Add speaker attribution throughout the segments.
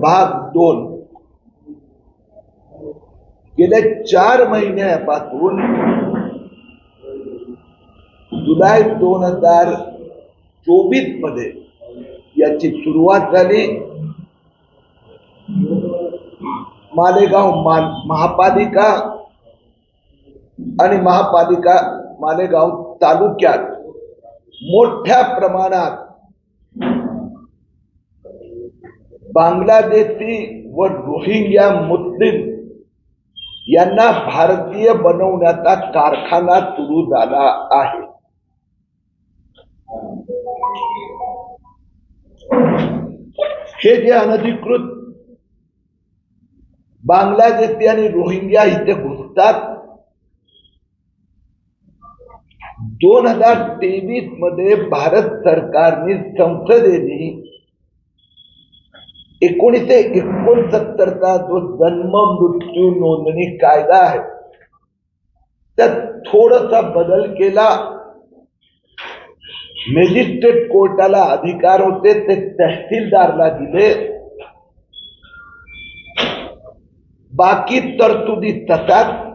Speaker 1: भाग दोन. गेल्या चार महिन्यापासून जुलै दोन हजार चोवीसमध्ये याची सुरुवात झाली. मालेगाव मा- महापालिका आणि महापालिका मालेगाव तालुक्यात मोठ्या प्रमाणात बांगलादेशी व रोहिंग्या मुस्लिम यांना भारतीय बनवण्याचा कारखाना सुरू झाला आहे. हे जे अनधिकृत बांगलादेशी आणि रोहिंग्या इथे घुसतात दोन हजार तेवीसमध्ये भारत सरकारने संसदेने एकोणीसशे एकोणसत्तरचा जो जन्म, मृत्यू, नोंदणी कायदा आहे, त्यात थोडासा बदल केला. मॅजिस्ट्रेट कोर्टाला अधिकार होते, ते तहसीलदारला दिले. बाकी तरतुदी तसाच.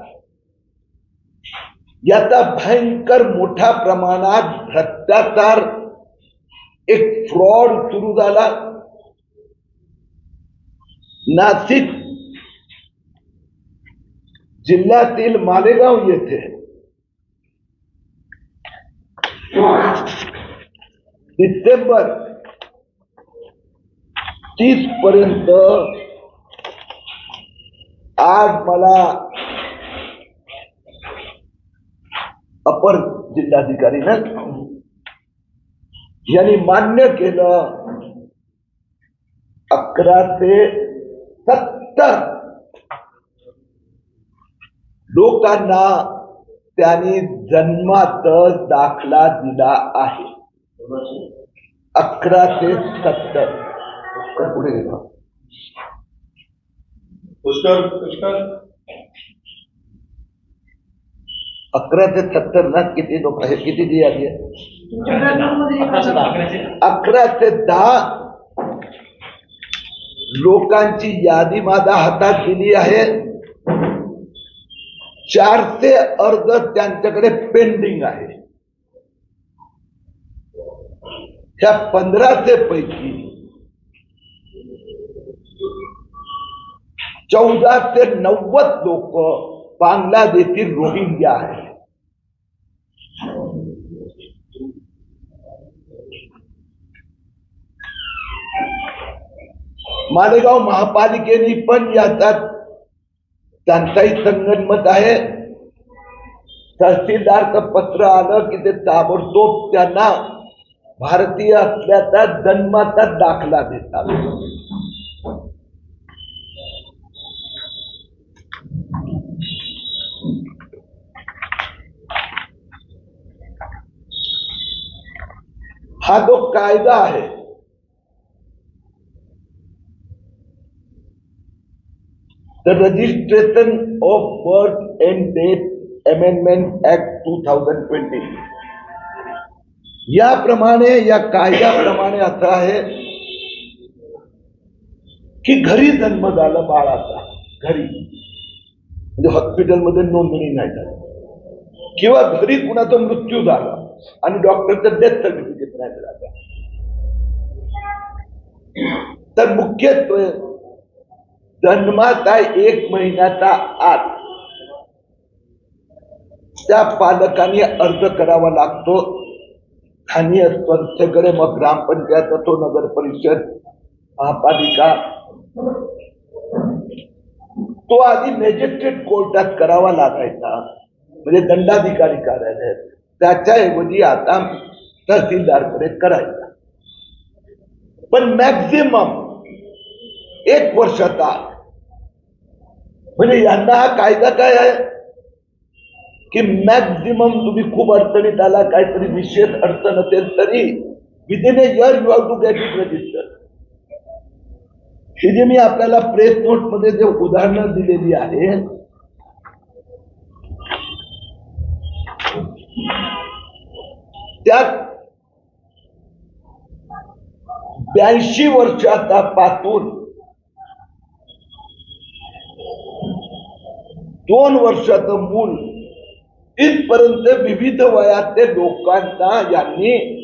Speaker 1: याचा भयंकर मोठ्या प्रमाणात भ्रष्टाचार, एक फ्रॉड सुरू झाला. नाशिक जिल्ह्यातील मालेगाव येथे डिसेंबर तीस पर्यंत आज मला अपर जिल्हाधिकारीनं यांनी मान्य केलं अकरा ते सत्तर. लोकांना त्यांनी जन्मात दाखला दिला आहे. अकरा ते सत्तर. तर पुढे गेलो.
Speaker 2: पुष्कर पुष्कर.
Speaker 1: अकरा ते सत्तर ना किती लोक आहेत? किती जी यादी आहे? अकरा ते दहा. लोकांची यादी माझ्या हातात दिली आहे. चारशे अर्ज़ त्यांच्याकडे पेंडिंग आहे. ह्या पंधराशे पैकी चौदा ते नव्वद लोक बांगलादेशी रोहिंग्या आहेत. मालेगाव याच्यात त्यांचाही संगनमत आहे. तहसीलदारचं पत्र आलं की ताबडतोब भारतीय असल्याचा दाखला देतात. हा जो कायदा आहे the registration of birth and death amendment act 2020 याप्रमाणे या कायद्याप्रमाणे असं आहे की घरी जन्म झाला बाळाचा, घरी. म्हणजे हॉस्पिटलमध्ये नोंदणी नाही झाली. किंवा घरी कुणाचा मृत्यू झाला आणि डॉक्टरचं डेथ सर्टिफिकेट नाही मिळालं. तर मुख्यत्वे जन्माचा एक महिन्याचा आत त्या पालकांनी अर्ज करावा लागतो. स्थानीय संस्थेकडे मग ग्रामपंचायत असो नगर परिषद महापालिका. तो आधी मॅजिस्ट्रेट कोर्टात करावा लागायचा. म्हणजे दंडाधिकारी कार्यालयात त्याच्याऐवजी आता तहसीलदारकडे करायचा. पण मॅक्झिमम एक वर्षाचा म्हणजे यांना हा कायदा काय आहे? की मॅक्झिमम तुम्ही खूप अडचणीत आला काहीतरी विशेष अडचण असेल तरी within a year you have to get it register ही जी मी आपल्याला प्रेस नोटमध्ये जे उदाहरणं दिलेली आहे त्यात ब्याऐंशी वर्षाचा पासून दोन वर्षाचं मूल. इथपर्यंत विविध वयातले लोकांना यांनी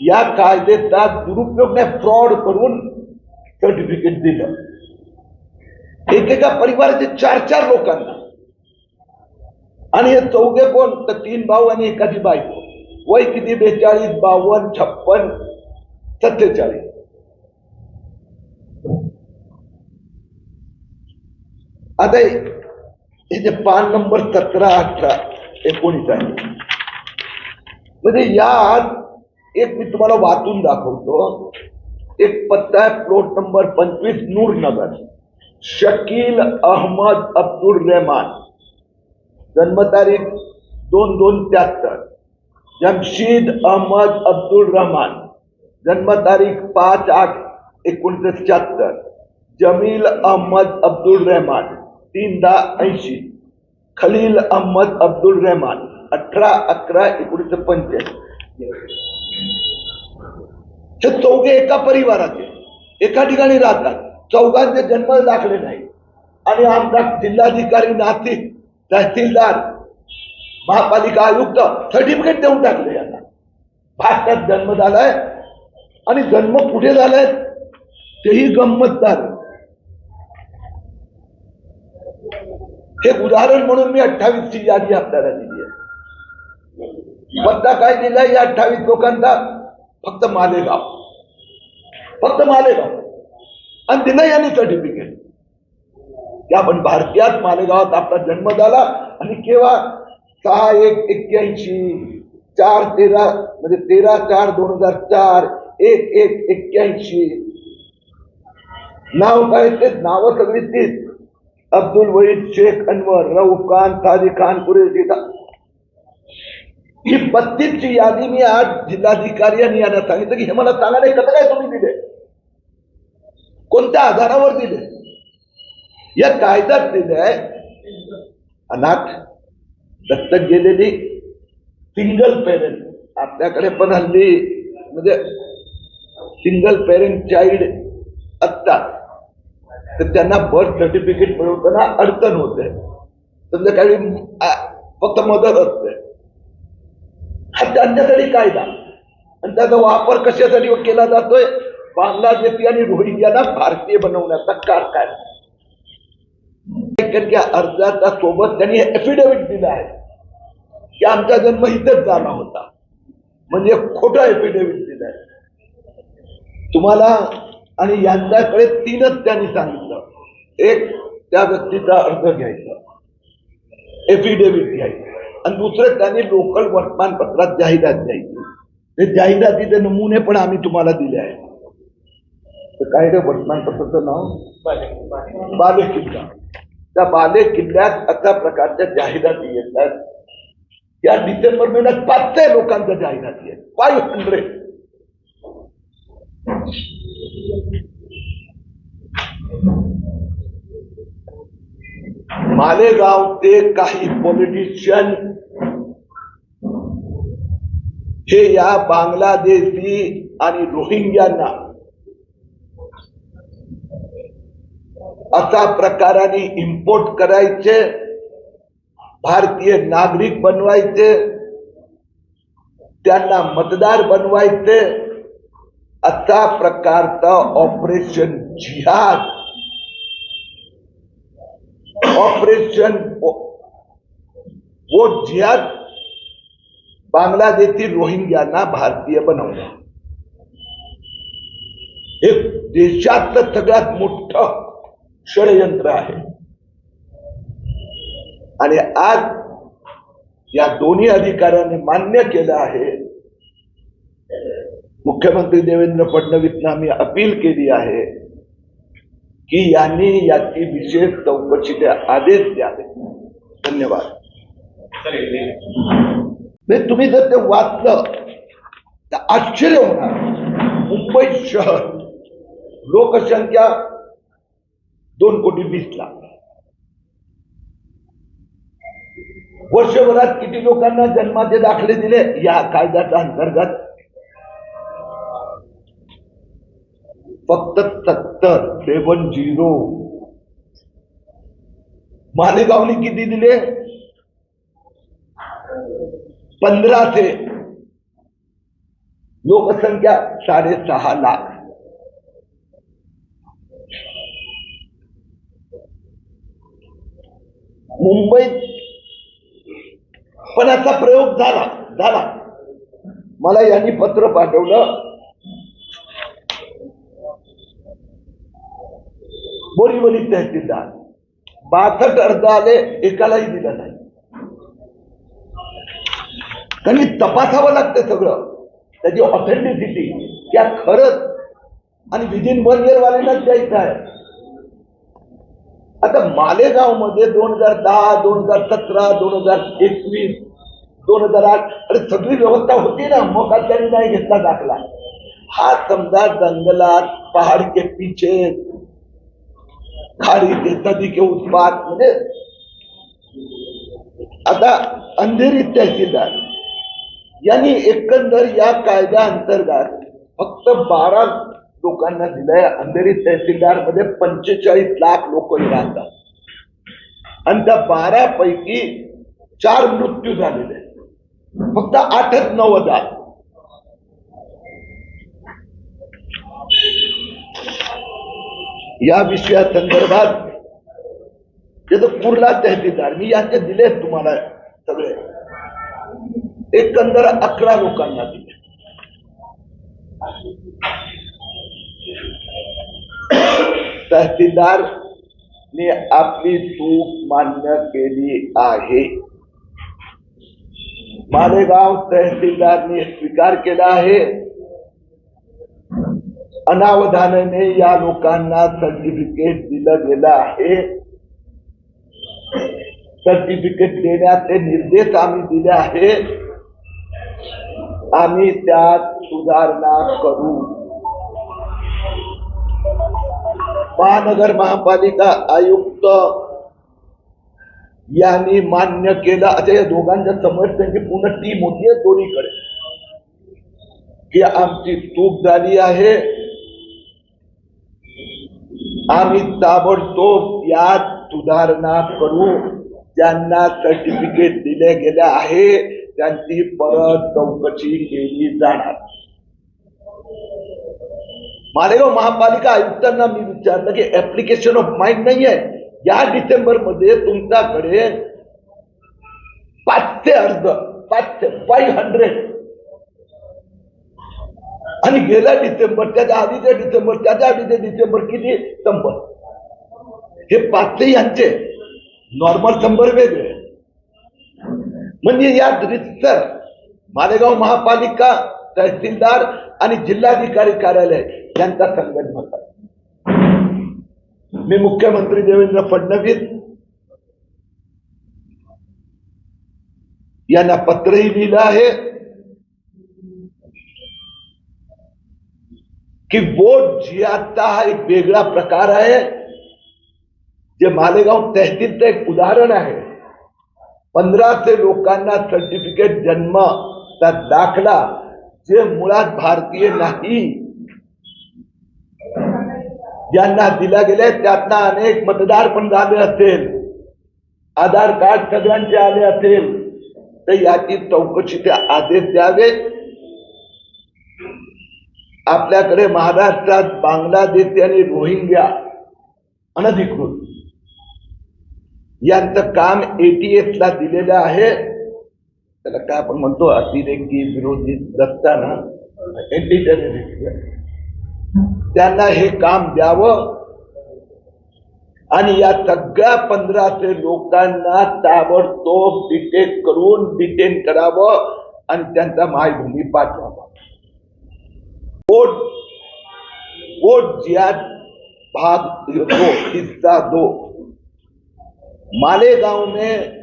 Speaker 1: या कायद्याचा दुरुपयोग नाही फ्रॉड करून सर्टिफिकेट दिलं. एकेका परिवाराचे चार चार लोकांना. आणि हे चौघे कोण? तर तीन भाऊ आणि एकाची बायको. वय किती? बेचाळीस बावन्न छप्पन सत्तेचाळीस. आता जे पान नंबर सतरा अठरा एकोणीस आहे म्हणजे यात एक मी तुम्हाला वाचून दाखवतो। एक पत्ता आहे प्लॉट नंबर पंचवीस, नूरनगर। शकील अहमद अब्दुल रहमान। जन्मतारीख दोन दोन त्र्याहत्तर जमशीद अहमद अब्दुल रहमान। जन्मतारीख पाच आठ एकोणीसशे शहात्तर जमील अहमद अब्दुल रहमान। तीनदा ऐंशी खलील अहमद अब्दुल रहमान अठरा अकरा एकोणीसशे पंच्याऐंशी. हे चौघे एका परिवाराचे एका ठिकाणी राहतात. चौघांचे जन्म दाखले नाही. आणि आमचा जिल्हाधिकारी नाशिक तहसीलदार महापालिका आयुक्त सर्टिफिकेट देऊन टाकले यांना. भारतात जन्म झालाय आणि जन्म कुठे झालाय तेही गंमतदार. हे उदाहरण म्हणून मी अठ्ठावीस ची यादी आपल्याला दिली आहे. पत्ता काय दिलाय या अठ्ठावीस लोकांचा फक्त मालेगाव. फक्त मालेगाव. आणि दिलं यांनी सर्टिफिकेट की आपण भारतीयात मालेगावात आपला जन्म झाला आणि केव्हा? सहा एक एक्क्याऐंशी चार तेरा म्हणजे तेरा चार दोन हजार चार एक एक एक्क्याऐंशी. नाव काय ते? नावं सगळी तीच. अब्दुल वहीद शेख अनवर रऊफ खान ताजी खान कुरेशी ही बत्तीसची यादी मी आज जिल्हाधिकारी यांनी यांना सांगितलं की हे मला सांगा नाही कसं काय तुम्ही दिले? कोणत्या आधारावर दिले? या कायद्यात दिलंय अनाथ दत्तक गेलेली सिंगल पेरेंट आपल्याकडे पण हल्ली म्हणजे सिंगल पेरेंट चाइल्ड असतात तर त्यांना बर्थ सर्टिफिकेट मिळवताना अडचण होते. संध्याकाळी काही फक्त मदत असते. हा त्यांच्यासाठी कायदा. आणि त्याचा वापर कशासाठी केला जातोय? बांगलादेशी आणि रोहिंग्याना भारतीय बनवण्याचा कारखाना. या अर्जाच्या सोबत त्यांनी एफिडेव्हिट दिला आहे. की आमचा जन्म इथेच झाला होता. म्हणजे खोटा एफिडेव्हिट दिलाय. तुम्हाला आणि यांच्याकडे तीनच त्यांनी सांगितलं. एक त्या व्यक्तीचा अर्ज घ्यायचा. एफिडेव्हिट घ्यायचं. आणि दुसरं त्यांनी लोकल वर्तमानपत्रात जाहिरात द्यायची. ते जाहिरातीचे नमुने पण आम्ही तुम्हाला दिले आहेत. तर काय रे वर्तमानपत्राचं नाव? बाले किल्ला त्या बाले किल्ल्यात अशा प्रकारच्या जाहिराती येतात या डिसेंबर महिन्यात पाचशे लोकांच्या जाहिराती आहेत. फाईव्ह हंड्रेड मालेगावचे काही पॉलिटिशियन हे या बांगलादेशी आणि रोहिंग्यांना अशा प्रकाराने इम्पोर्ट करायचे भारतीय नागरिक बनवायचे त्यांना मतदार बनवायचे अशा प्रकारचं ऑपरेशन जिहाद। ऑपरेशन वो जिहाद बांगलादेशी रोहिंग्यांना भारतीय बनवलं। हे देशातलं सगळ्यात मोठं षडयंत्र आहे. आणि आज या दोन्ही अधिकाऱ्यांनी मान्य केलं आहे मुख्यमंत्री देवेंद्र फडणवीसना आम्ही अपील केली आहे की यांनी याची विशेष चौकशीचे आदेश द्यावे धन्यवाद. तुम्ही जर ते वाचलं तर आश्चर्य होणार. मुंबई शहर लोकसंख्या दोन कोटी वीस लाख. वर्षभरात किती लोकांना जन्माचे दाखले दिले? या कायद्याच्या अंतर्गत फक्त सत्तर सेवन झिरो. मालेगावने किती दिले? पंधराशे. लोकसंख्या साडेसहा लाख. मुंबईत पण याचा प्रयोग झाला झाला. मला यांनी पत्र पाठवलं. बोरीवली तहसीलदार बासष्ट अर्ज आले एकालाही दिला नाही. त्यांनी तपासावं लागतं सगळं. त्याची ऑथेंटिसिटी त्या खरंच आणि विदिन वन इयर द्यायचं आहे. आता मालेगावमध्ये दोन हजार दहा दोन हजार सतरा दोन हजार एकवीस दोन हजार आठ अरे सगळी व्यवस्था होती ना. मग त्यांनी नाही घेतला दाखला. हा समजा जंगलात पहाड के पीछे खाडी देतात नदी के म्हणजे आता अंधेरी तहसीलदार यांनी एकंदर या कायद्या अंतर्गत फक्त बारा लोकांना दिलंय. अंधेरी तहसीलदारमध्ये पंचेचाळीस लाख लोक राहतात. आणि त्या बारा पैकी चार मृत्यू झालेले फक्त आठच नऊ हजार या विषया संदर्भात त्याचं कुर्ला तहसीलदार, मी यांचे दिले तुम्हाला सगळे. एकंदर अकरा लोकांना दिले. तहसीलदारने आपली चूक मान्य केली आहे. मालेगाव तहसीलदारने स्वीकार केला आहे. अनावधानाने या लोकांना सर्टिफिकेट दिलं गेलं आहे. सर्टिफिकेट देण्याचे निर्देश आम्ही दिले आहेत सुधारणा करू. महानगर महापालिका आयुक्त यांनी मान्य केलं आता या दोघांच्या समोर त्यांची पूर्ण टीम होती दोन्हीकडे. की आमची चूक झाली आहे. आम्ही ताबडतोब यात सुधारणा करू. ज्यांना सर्टिफिकेट दिले गेले आहे, त्यांची परत चौकशी केली जाणार. मालेगाव महापालिका आयुक्तांना मी विचारलं की ऍप्लिकेशन ऑफ़ माइंड नाही या डिसेंबर मध्ये तुमच्याकडे पाचशे अर्ज़, पाचशे फाईव्ह हंड्रेड आणि गेल्या डिसेंबर त्याच्या आधीचे डिसेंबर त्याच्या आधीचे डिसेंबर किती? शंभर. हे पाचशे यांचे नॉर्मल शंभर वेगळे. म्हणजे या रितसर मालेगाव महापालिका तहसीलदार आणि जिल्हाधिकारी कार्यालय यांचा संघट होता. मी मुख्यमंत्री देवेंद्र फडणवीस यांना पत्रही लिहिलं आहे. की वोट जिहाचा हा, एक वेगळा प्रकार आहे जे मालेगाव तहसीलचं एक उदाहरण आहे पंधराशे लोकांना सर्टिफिकेट जन्मचा दाखला जे मुळात भारतीय नाही ज्यांना दिला गेले त्यातनं अनेक मतदार पण आधार कार्ड सगळ्यांचे आले असेल। तर याची आदेश द्यावेत। आपल्याकडे महाराष्ट्रात बांगलादेशी आणि रोहिंग्या अनधिकृत. यांचं काम एटीएसला दिलेलं आहे. त्याला काय आपण म्हणतो अतिरेकी विरोधी रस्ताना एंटी त्यांना हे काम द्यावं. आणि या सगळ्या पंधराशे लोकांना ताबडतोब डिटेन करून डिटेन करावं आणि त्यांचा मायभूमी पाठवा. वोट वोट जिहाद भाग दो, हिस्सा दो। मालेगांव में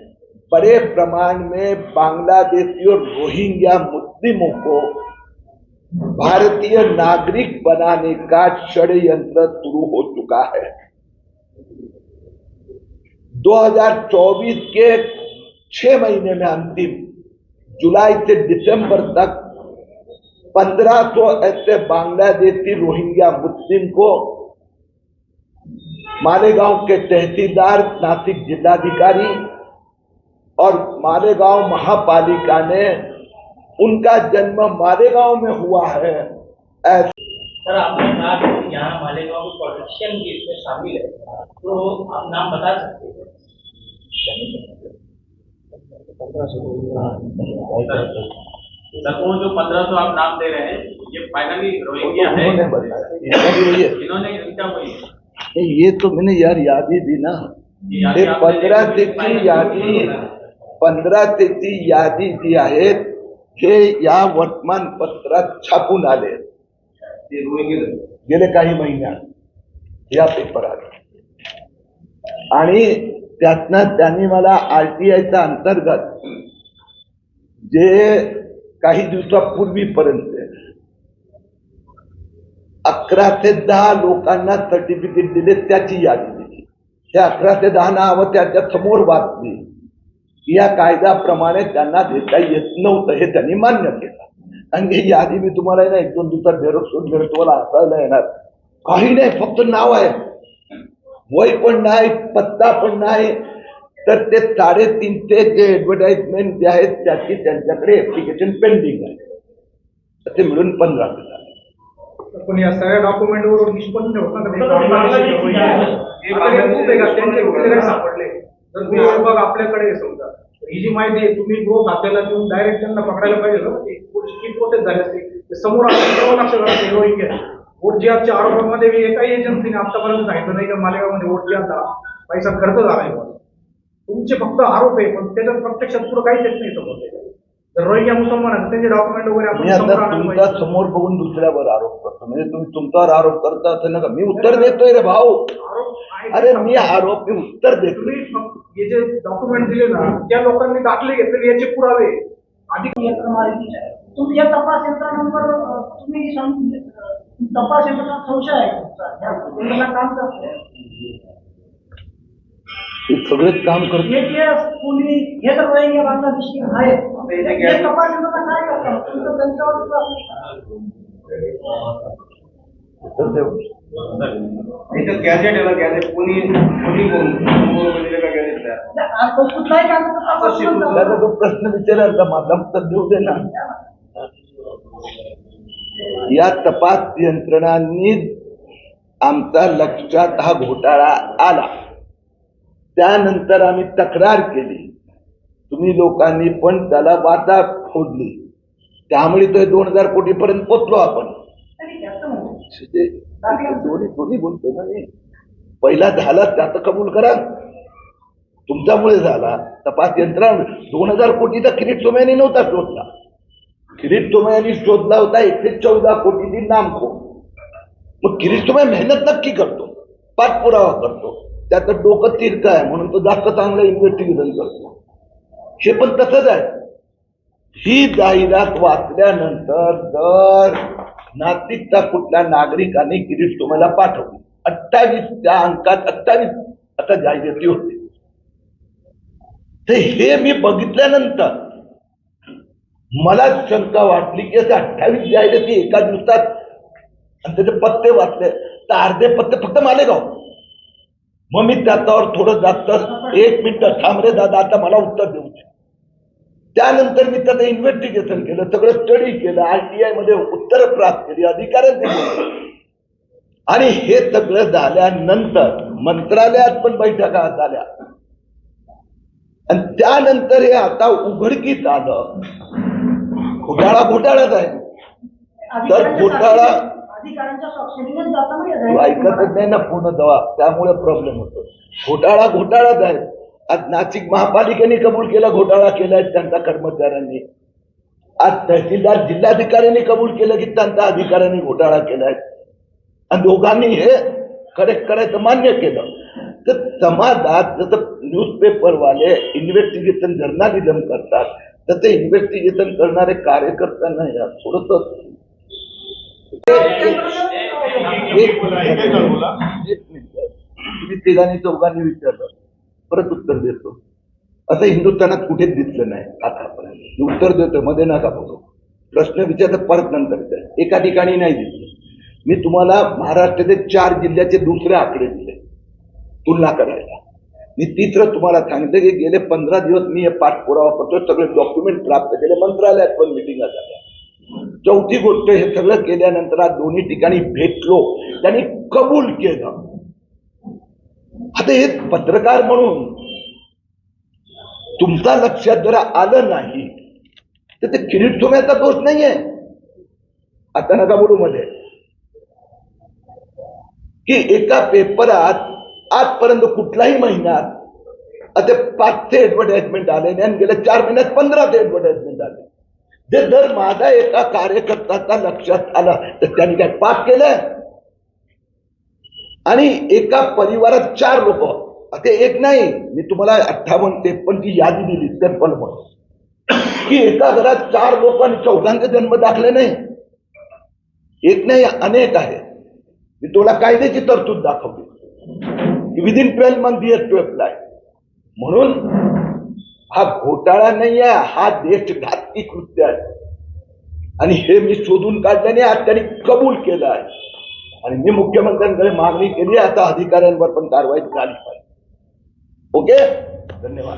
Speaker 1: बड़े प्रमाण में बांग्लादेशी और रोहिंग्या मुस्लिमों को भारतीय नागरिक बनाने का षड्यंत्र शुरू हो चुका है। 2024 के छह महीने में अंतिम, जुलाई से दिसंबर तक 1500 ऐसे बांग्लादेशी रोहिंग्या मुस्लिम को मालेगांव के तहसीलदार नासिक जिलाधिकारी और मालेगांव महापालिका ने उनका जन्म मालेगांव में हुआ है। ऐसा
Speaker 2: सर आपने कहा कि यहाँ मालेगांव भी इसमें शामिल है। तो आप नाम बता सकते हैं?
Speaker 3: वो जो पंद्रह सौ आप नाम दे रहे हैं ये फाइनली रोहिंग्या है
Speaker 1: है।
Speaker 3: इन्होंने इनका वही
Speaker 1: ये तो मैंने यार याद ही दी ना।
Speaker 3: ही
Speaker 1: हे पंधरा त्याची यादी. पंधरा त्याची यादी जी आहे हे या वर्तमानपत्रात छापून आले। गेले काही महिन्यात। या पेपरात आणि त्यातनं त्यांनी मला आरटीआयच्या अंतर्गत जे काही दिवसापूर्वीपर्यंत अकरा ते दहा लोकांना सर्टिफिकेट दिले त्याची यादी दिली. हे अकरा ते दहा नावं त्याच्यासमोर वाचली. या कायद्याप्रमाणे त्यांना देता येत नव्हतं हे त्यांनी मान्य केलं. आणि ही यादी मी तुम्हाला ना एक दोन दिवसात झेरोक्स वगैरे तुम्हाला हाताळला येणार. काही नाही फक्त नाव आहे. वय पण नाही पत्ता पण नाही तर ते साडेतीनशे जे ऍडव्हर्टाइजमेंट जे आहेत त्याची त्यांच्याकडे ऍप्लिकेशन पेंडिंग आहे. ते मिळून पंधरा हजार
Speaker 4: पण या सगळ्या डॉक्युमेंट वरून निष्पन्न होतं सापडले? जर तुम्ही विभाग आपल्याकडे समजा. ही जी माहिती आहे तुम्ही गृह खात्याला देऊन डायरेक्ट त्यांना पकडायला पाहिजे पुढची प्रोसेस झाली असते. समोर आपण वोट आरोपामध्ये मी एकाही एजन्सीने आतापर्यंत सांगितलं नाही का मालेगावमध्ये वोट पैसा खर्च झालाय म्हणून तुमचे फक्त आरोप आहे पण त्याच्यात प्रत्यक्षात पुढे काहीच येत नाही समोर त्याच्या. जर रोहिंग्या मुसलमान आहेत त्यांचे डॉक्युमेंट वगैरे
Speaker 1: मी
Speaker 4: आपण समोर
Speaker 1: आता
Speaker 4: आणायला
Speaker 1: तुमचा
Speaker 4: पाहिजे.
Speaker 1: समोर बघून दुसऱ्यावर आरोप करतो. म्हणजे तुम्ही तुमच्यावर आरोप करता असं नका. मी उत्तर देतोय रे भाऊ.
Speaker 4: आरोप आहे
Speaker 1: अरे मी आरोप मी उत्तर देतोय.
Speaker 4: तुम्ही फक्त हे जे डॉक्युमेंट दिले ना त्या लोकांनी दाखले घेतलेले याचे पुरावे. अधिक
Speaker 5: तुम्ही या तपास यंत्रणांवर अ, तुम्ही सं- अ, तपास यंत्रणा संशय आहे तुमचा. या यंत्रणा काम करते
Speaker 1: सगळेच काम करतो.
Speaker 5: एटीएस पोलीस हे तर रोहिंग्या बांगलादेशी हे काय करतात तुमचं त्यांच्यावर
Speaker 3: गॅजेट आहे ना गॅजेट कोणी कोणी
Speaker 5: म्हणजे तो कुठलाही
Speaker 1: प्रश्न विचाराल का माझा उत्तर देऊ दे ना. या तपास यंत्रणांनी आमचा लक्षात हा घोटाळा आला. त्यानंतर आम्ही तक्रार केली. तुम्ही लोकांनी पण त्याला वाटा फोडली. त्यामुळे तो दोन हजार कोटी पर्यंत पोचलो आपण
Speaker 5: म्हणजे.
Speaker 1: दोन्ही दोन्ही बोलतो ना मी. पहिला झाला त्याचं कबूल करा. तुमच्यामुळे झाला. तपास यंत्रणा दोन हजार कोटीचा किरीट सोमयानी नव्हता शोधला. किरीट सोमयानी शोधला होता एकशे चौदा कोटीची नामखो मग किरीट सोमया मेहनत नक्की करतो. पाठपुरावा करतो. त्याचं डोकं तीर्थ आहे म्हणून तो जास्त चांगलं इन्व्हेस्टिगेशन करतो. हे पण तसंच आहे. ही जाहिरात वाचल्यानंतर जर नाशिकचा कुठल्या नागरिकाने किरीट तुम्हाला पाठवली अठ्ठावीस त्या अंकात अठ्ठावीस आता जाहिराती होते. तर हे मी बघितल्यानंतर मला शंका वाटली की असं अठ्ठावीस जाहिराती एका दिवसात आणि त्याचे पत्ते वाचले तर अर्धे पत्ते फक्त मालेगाव. मग मी त्याच्यावर थोडं जास्त एक मिनिट थांब रे दादा आता मला उत्तर देऊ दे. त्यानंतर मी त्याचं इन्व्हेस्टिगेशन केलं सगळं स्टडी केलं आरटीआयमध्ये उत्तर प्राप्त केली अधिकाऱ्यांनी. आणि हे सगळं झाल्यानंतर मंत्रालयात पण बैठका झाल्या. आणि त्यानंतर हे आता उघडकीस आलं. घोटाळा घोटाळाच आहे.
Speaker 5: अधिकाऱ्यांच्या
Speaker 1: घोटाळा- ऐकतच नाही ना पूर्ण दवा. त्यामुळे प्रॉब्लेम होतो. घोटाळा घोटाळाच आहे. आज नाशिक महापालिकेने कबूल केला घोटाळा केलाय त्यांचा कर्मचाऱ्यांनी. आज तहसीलदार जिल्हाधिकाऱ्यांनी कबूल केलं की त्यांच्या अधिकाऱ्यांनी घोटाळा केलाय आणि दोघांनी हे करेक्ट करायचं मान्य केलं. तर समाजात जसं न्यूजपेपरवाले इन्व्हेस्टिगेशन जर्नालिझम करतात तर ते इन्व्हेस्टिगेशन करणारे कार्यकर्त्यांना थोडंसं तुम्ही तिघांनी चौघांनी विचारलं परत उत्तर देतो. असं हिंदुस्थानात कुठेच दिसलं नाही आतापर्यंत. उत्तर देतो मध्ये नका बघू प्रश्न विचारतात परत नंतर विचार एका ठिकाणी नाही दिसलं. मी तुम्हाला महाराष्ट्राचे चार जिल्ह्याचे दुसरे आकडे दिले. तुलना करायला. मी तिसरं तुम्हाला सांगते की गेले पंधरा दिवस मी हे पाठपुरावा करतो सगळे डॉक्युमेंट प्राप्त केले मंत्रालयात पण मिटिंग झाल्या चौथी गोष्ट हे सगळं केल्यानंतर आज दोन्ही ठिकाणी भेटलो. त्यांनी कबूल केलं. आता हे पत्रकार म्हणून तुमचा लक्षात जरा आलं नाही तर ते किरीट सोन्याचा दोष नाहीये. आता नका बोलू मध्ये. की एका पेपरात आजपर्यंत कुठल्याही महिन्यात आता पाचशे ऍडव्हर्टाइजमेंट आले आणि गेल्या चार महिन्यात पंधरा ते ऍडव्हर्टाइजमेंट आले. जे जर माझा एका कार्यकर्त्याचा लक्षात आला तर त्यांनी काय पाप केलं. आणि एका परिवारात चार लोक. ते एक नाही मी तुम्हाला अठ्ठावन्न तेपन्नची यादी दिली टेम्पल म्हणून. की एका घरात चार लोक आणि चौघांचे जन्म दाखले नाही. एक नाही अनेक आहे मी तुला कायद्याची तरतूद दाखवली within twelve month year to apply म्हणून हा घोटाळा नाही आहे हा देशघातकी कृत्य आहे. आणि हे मी शोधून काढल्याने आज त्यांनी कबूल केलं आहे. आणि मी मुख्यमंत्र्यांकडे मागणी केली आता अधिकाऱ्यांवर पण कारवाई झाली पाहिजे. ओके? धन्यवाद.